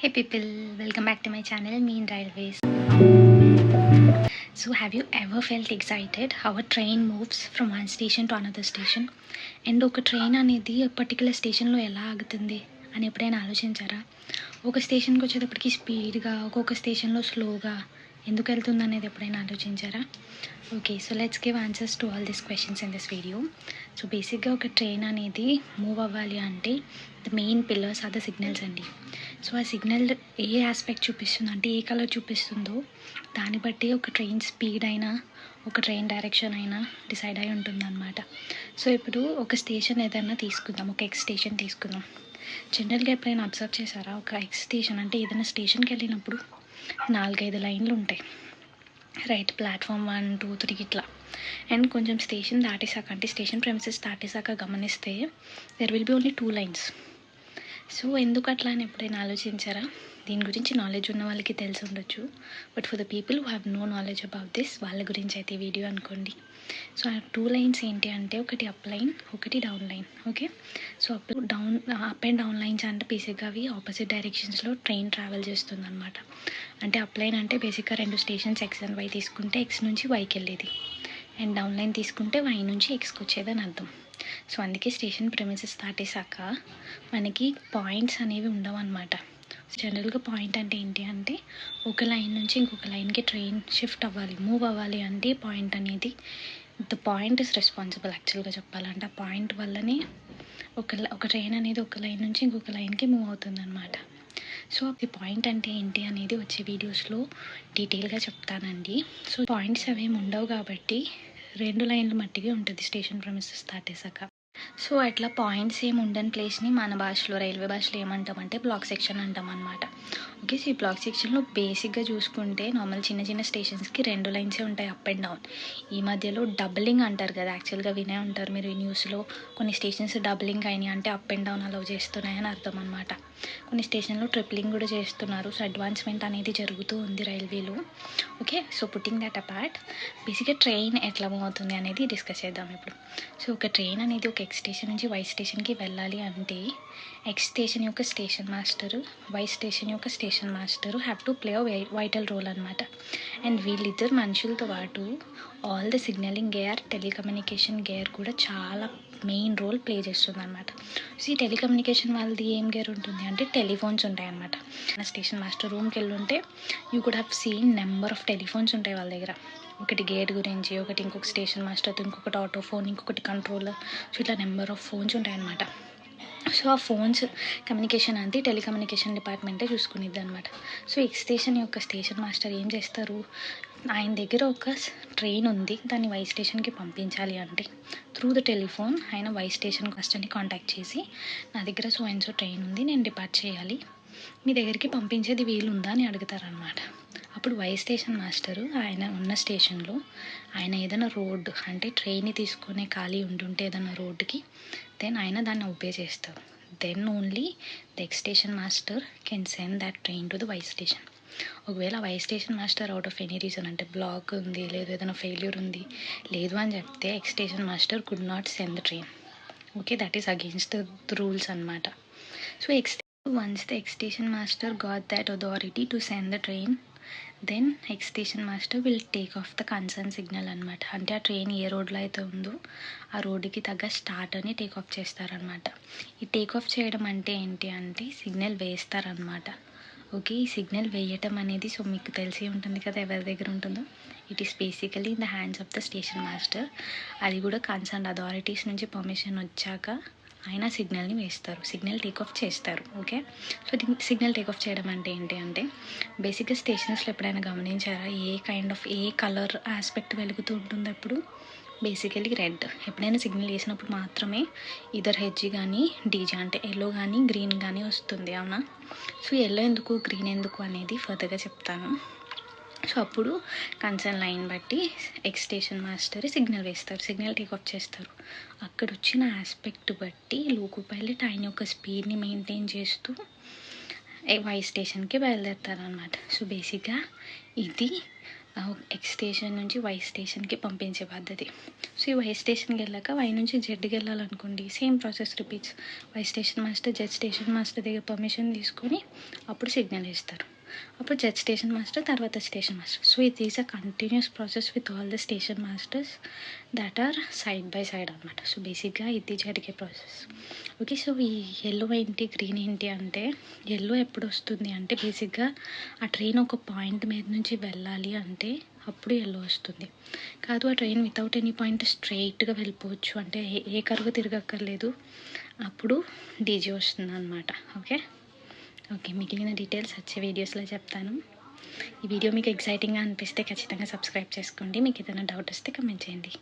Hey people welcome back to my channel mean railways so have you ever felt excited how a train moves from one station to another station and ఒక train అనేది particular స్టేషన్లో ఎలా ఆగుతుంది అని ఎప్పుడైనా ఆలోచించారా? ఒక స్టేషన్కి వచ్చేటప్పటికి స్పీడ్గా ఒక్కొక్క స్టేషన్లో స్లోగా ఎందుకు వెళ్తుంది అనేది ఎప్పుడైనా ఆలోచించారా? Okay so let's give answers to all these questions in this video so బేసిక్గా ఒక ట్రైన్ అనేది మూవ్ అవ్వాలి అంటే the main pillars are the signals అండి. సో ఆ సిగ్నల్ ఏ ఆస్పెక్ట్ చూపిస్తుందో అంటే ఏ కలర్ చూపిస్తుందో దాన్ని బట్టి ఒక ట్రైన్ స్పీడ్ అయినా ఒక ట్రైన్ డైరెక్షన్ అయినా డిసైడ్ అయి ఉంటుందన్నమాట. సో ఇప్పుడు ఒక స్టేషన్ ఏదైనా తీసుకుందాం ఒక ఎక్స్ స్టేషన్ తీసుకుందాం. జనరల్గా ఎప్పుడైనా అబ్జర్వ్ చేశారా? ఒక ఎక్స్ స్టేషన్ అంటే ఏదైనా స్టేషన్కి వెళ్ళినప్పుడు నాలుగైదు లైన్లు ఉంటాయి right platform one two three ఇట్లా. అండ్ కొంచెం స్టేషన్ దాటేశాక అంటే స్టేషన్ ప్రెమిసెస్ దాటేశాక గమనిస్తే there will be only two lines so ఎందుకు అట్లా అని ఎప్పుడైనా ఆలోచించారా? దీని గురించి నాలెడ్జ్ ఉన్న వాళ్ళకి తెలిసి ఉండొచ్చు. But for the people who have no knowledge about this వాళ్ళ గురించి అయితే వీడియో అనుకోండి. సో ఆ టూ లైన్స్ ఏంటి అంటే ఒకటి అప్ లైన్ ఒకటి down line okay so up down up and down lines అంటే బేసిక్గా అవి ఆపోజిట్ డైరెక్షన్స్లో ట్రైన్ ట్రావెల్ చేస్తుంది అనమాట అంటే అప్ లైన్ అంటే బేసిక్గా రెండు స్టేషన్స్ ఎక్స్ అండ్ వై తీసుకుంటే ఎక్స్ నుంచి వైకి వెళ్ళేది. అండ్ డౌన్ లైన్ తీసుకుంటే వై నుంచి ఎక్స్కి వచ్చేది అని అర్థం. సో అందుకే స్టేషన్ ప్రెమిసెస్ దాటేశాక మనకి పాయింట్స్ అనేవి ఉండవన్నమాట. జనరల్గా పాయింట్ అంటే ఏంటి అంటే ఒక లైన్ నుంచి ఇంకొక లైన్కి ట్రైన్ షిఫ్ట్ అవ్వాలి మూవ్ అవ్వాలి అంటే పాయింట్ అనేది ద పాయింట్ ఇస్ రెస్పాన్సిబుల్ యాక్చువల్గా చెప్పాలంటే ఆ పాయింట్ వల్లనే ఒక ఒక ట్రైన్ అనేది ఒక లైన్ నుంచి ఇంకొక లైన్కి మూవ్ అవుతుందన్నమాట. సో ఈ పాయింట్ అంటే ఏంటి అనేది వచ్చే వీడియోస్లో డీటెయిల్గా చెప్తానండి. సో పాయింట్స్ అవేమి ఉండవు కాబట్టి రెండు లైన్లు మట్టిగా ఉంటుంది స్టేషన్ ప్రమిసెస్ దాటేసాక సో అట్లా పాయింట్స్ ఏమి ఉండని ప్లేస్ని మన భాషలో రైల్వే భాషలో ఏమంటామంటే బ్లాక్ సెక్షన్ అంటాం అనమాట ఓకే సో ఈ బ్లాక్ సెక్షన్లో బేసిక్గా చూసుకుంటే నార్మల్ చిన్న చిన్న స్టేషన్స్కి రెండు లైన్సే ఉంటాయి అప్ అండ్ డౌన్. ఈ మధ్యలో డబ్లింగ్ అంటారు కదా యాక్చువల్గా వినే ఉంటారు మీరు ఈ న్యూస్లో. కొన్ని స్టేషన్స్ డబ్లింగ్ అయినాయి అంటే అప్ అండ్ డౌన్ అలౌ చేస్తున్నాయని అర్థం అనమాట కొన్ని స్టేషన్లో ట్రిప్లింగ్ కూడా చేస్తున్నారు. సో అడ్వాన్స్మెంట్ అనేది జరుగుతూ ఉంది రైల్వేలో. Okay so putting that apart. బేసిక్గా ట్రైన్ ఎట్లా అవుతుంది అనేది డిస్కస్ చేద్దాం ఇప్పుడు. సో ఒక ట్రైన్ అనేది ఒక ఎక్స్ స్టేషన్ నుంచి వై స్టేషన్కి వెళ్ళాలి అంటే ఎక్స్ స్టేషన్ యొక్క స్టేషన్ మాస్టర్ వై స్టేషన్ యొక్క station master have to play vital role అనమాట అండ్ వీళ్ళిద్దరు మనుషులతో పాటు all the signalling gear telecommunication gear కూడా చాలా మెయిన్ రోల్ ప్లే చేస్తుంది అనమాట సో ఈ టెలికమ్యూనికేషన్ వాళ్ళది ఏం గేర్ ఉంటుంది అంటే టెలిఫోన్స్ ఉంటాయి అనమాట మన స్టేషన్ మాస్టర్ రూమ్కి వెళ్ళి ఉంటే you could have seen number of telephones ఉంటాయి వాళ్ళ దగ్గర. ఒకటి గేట్ గురించి ఒకటి ఇంకొక స్టేషన్ మాస్టర్తో ఇంకొకటి ఆటో ఫోన్ ఇంకొకటి కంట్రోలర్ సో ఇట్లా నెంబర్ ఆఫ్ ఫోన్స్ ఉంటాయన్నమాట. సో ఆ ఫోన్స్ కమ్యూనికేషన్ అంతే టెలికమ్యూనికేషన్ డిపార్ట్మెంటే చూసుకునేది అనమాట సో ఎక్స్ స్టేషన్ యొక్క స్టేషన్ మాస్టర్ ఏం చేస్తారు? ఆయన దగ్గర ఒక ట్రైన్ ఉంది. దాన్ని వై స్టేషన్కి పంపించాలి అంటే త్రూ ద టెలిఫోన్ ఆయన వై స్టేషన్ కస్టర్ని కాంటాక్ట్ చేసి నా దగ్గర సో అండ్ సో ట్రైన్ ఉంది నేను డిపార్ట్ చేయాలి. మీ దగ్గరికి పంపించేది వీలుందా అని అడుగుతారనమాట అప్పుడు వై స్టేషన్ మాస్టరు ఆయన ఉన్న స్టేషన్లో ఆయన ఏదైనా రోడ్డు అంటే ట్రైన్ని తీసుకునే ఖాళీ ఉంటుంటే ఏదైనా రోడ్డుకి దెన్ ఆయన దాన్ని ఒబే చేస్తారు. Then only the X station master can send that train to the Y station ఒకవేళ Y station master out of any reason అంటే బ్లాక్ ఉంది లేదు ఏదైనా ఫెయిల్యూర్ ఉంది లేదు అని చెప్తే X station master could not send the train okay that is against the rules అనమాట so X once the X station master got that authority to send the train then X station master will take off the concern signal అనమాట అంటే ఆ train ఏ రోడ్లో అయితే ఉందో ఆ రోడ్డుకి తగ్గ స్టార్ట్ అని టేక్ ఆఫ్ చేస్తారనమాట ఈ టేక్ ఆఫ్ చేయడం అంటే ఏంటి అంటే సిగ్నల్ వేస్తారనమాట ఓకే ఈ సిగ్నల్ వేయటం అనేది సో మీకు తెలిసి ఉంటుంది కదా ఎవరి దగ్గర ఉంటుందో? It is basically in the hands of the station master అది కూడా కన్సర్న్ అథారిటీస్ నుంచి పర్మిషన్ వచ్చాక ఆయన సిగ్నల్ని వేస్తారు. సిగ్నల్ టేక్ ఆఫ్ చేస్తారు. Okay? So signal take off చేయడం అంటే ఏంటి అంటే బేసిక్గా స్టేషన్స్లో ఎప్పుడైనా గమనించారా? ఏ కైండ్ ఆఫ్ ఏ కలర్ ఆస్పెక్ట్ వెలుగుతూ ఉంటుంది అప్పుడు బేసికలీ రెడ్. ఎప్పుడైనా సిగ్నల్ వేసినప్పుడు మాత్రమే ఇదర్ హెడ్జి కానీ డీజే అంటే ఎల్లో కానీ గ్రీన్ కానీ వస్తుంది. అవునా? సో ఎల్లో ఎందుకు గ్రీన్ ఎందుకు అనేది ఫర్దర్గా చెప్తాను. సో అప్పుడు కన్సర్న్ లైన్ బట్టి ఎక్స్ స్టేషన్ మాస్టర్ సిగ్నల్ వేస్తారు సిగ్నల్ టేక్ ఆఫ్ చేస్తారు. అక్కడ వచ్చిన ఆస్పెక్ట్ బట్టి లోకో పైలట్ ఆయన యొక్క స్పీడ్ని మెయింటైన్ చేస్తూ వై స్టేషన్కి బయలుదేరుతారనమాట సో బేసిక్గా ఇది ఎక్స్ స్టేషన్ నుంచి వై స్టేషన్కి పంపించే పద్ధతి. సో ఈ వై స్టేషన్కి వెళ్ళాక వై నుంచి జెడ్కి వెళ్ళాలనుకోండి same process repeats. Y station master Z station master దగ్గర పర్మిషన్ తీసుకొని అప్పుడు సిగ్నల్ ఇస్తారు అప్పుడు జెడ్ స్టేషన్ మాస్టర్ తర్వాత station master. So it is a continuous process with all the station masters that are side by side అనమాట so బేసిక్గా ఇది జరిగే ప్రాసెస్ ఓకే సో ఈ ఎల్లో ఏంటి గ్రీన్ ఏంటి అంటే ఎల్లో ఎప్పుడు వస్తుంది అంటే బేసిక్గా ఆ ట్రైన్ ఒక పాయింట్ మీద నుంచి వెళ్ళాలి అంటే అప్పుడు ఎల్లో వస్తుంది. కాదు ఆ ట్రైన్ వితౌట్ ఎనీ పాయింట్ స్ట్రైట్గా వెళ్ళిపోవచ్చు. అంటే ఏ- ఏ కరువు తిరగక్కర్లేదు. అప్పుడు డీజే వస్తుంది అనమాట ఓకే ఓకే మిగిలిన డీటెయిల్స్ వచ్చే వీడియోస్లో చెప్తాను. ఈ వీడియో మీకు ఎక్సైటింగ్గా అనిపిస్తే ఖచ్చితంగా సబ్స్క్రైబ్ చేసుకోండి. మీకు ఏదైనా డౌట్ వస్తే కమెంట్ చేయండి.